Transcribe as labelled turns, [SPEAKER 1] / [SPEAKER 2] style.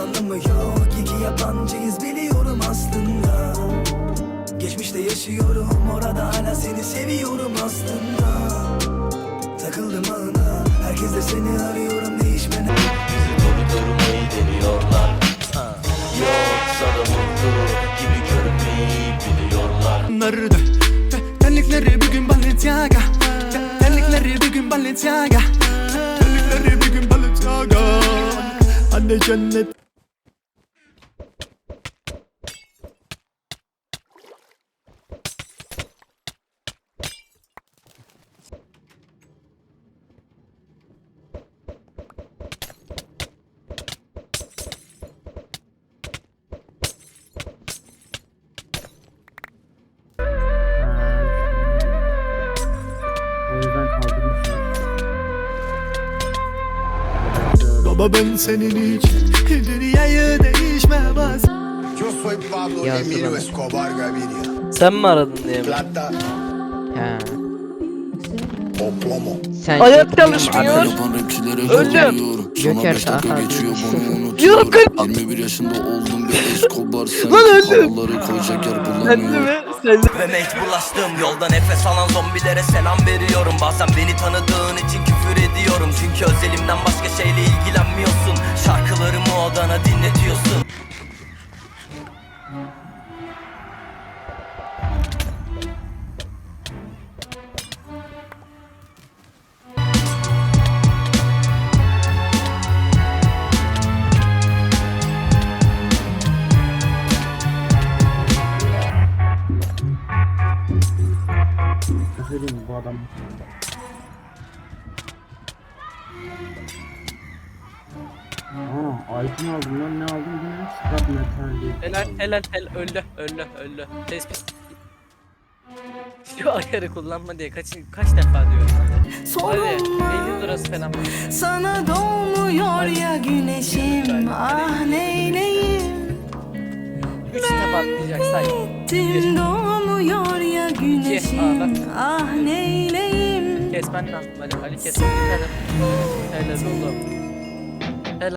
[SPEAKER 1] anlamı yok İki yabancıyız biliyorum aslında. Geçmişte yaşıyorum orada hala seni seviyorum aslında. Takıldım ağına herkes de seni arıyorum değişmene.
[SPEAKER 2] Bizi durdurmayı deniyorlar. Yoksa da mutlu gibi görünmeyi biliyorlar.
[SPEAKER 3] Nerede? Te- Terlikleri bir gün Balenciaga. Te- Terlikleri bir gün Balenciaga. Terlikleri bir gün Balenciaga. Anne cennet Baba ben senin için Dünyayı değişmez
[SPEAKER 4] Yo soy Pablo
[SPEAKER 5] Yazdı
[SPEAKER 4] Emilio
[SPEAKER 5] bana.
[SPEAKER 4] Escobar Gaviria.
[SPEAKER 5] Sen mi aradın diye mi?
[SPEAKER 4] Plata
[SPEAKER 5] He.
[SPEAKER 4] o plomo.
[SPEAKER 5] Sen
[SPEAKER 6] Hayat
[SPEAKER 5] şey
[SPEAKER 6] çalışmıyor.
[SPEAKER 5] Öldüm. Joker
[SPEAKER 7] Sonra 5 dakika
[SPEAKER 5] daha
[SPEAKER 7] geçiyor
[SPEAKER 5] fazla.
[SPEAKER 7] bunu unutuyorum
[SPEAKER 6] Yok.
[SPEAKER 7] 21 yaşında oldum bir Escobar Sen
[SPEAKER 6] Lan öldüm.
[SPEAKER 7] havaları koyacak yer
[SPEAKER 6] Sen de
[SPEAKER 7] bulamıyorum
[SPEAKER 6] mi? Sen de.
[SPEAKER 2] Ve yolda nefes alan zombilere selam veriyorum Bazen beni tanıdığın için küfür ediyorum Çünkü özelimden başka şeyle ilgilenmiyorsun Şarkılarımı odana dinletiyorsun
[SPEAKER 8] Söyleyeyim bu adam. Aa, item aldım lan ne aldım yine? Scrap metal diye.
[SPEAKER 6] Helal helal helal öldü öldü öldü. Tespit. Şu ayarı kullanma diye kaç kaç defa diyorum. Hadi 50 lirası falan.
[SPEAKER 9] Sana doğmuyor ya güneşim ah neyleyim
[SPEAKER 6] Üç defa atlayacak say.
[SPEAKER 9] Doğmuyor ya güneşim ah neyleyim
[SPEAKER 6] Kesmen lazım Ali. Ali kesmen. Helal. Helal oğlum.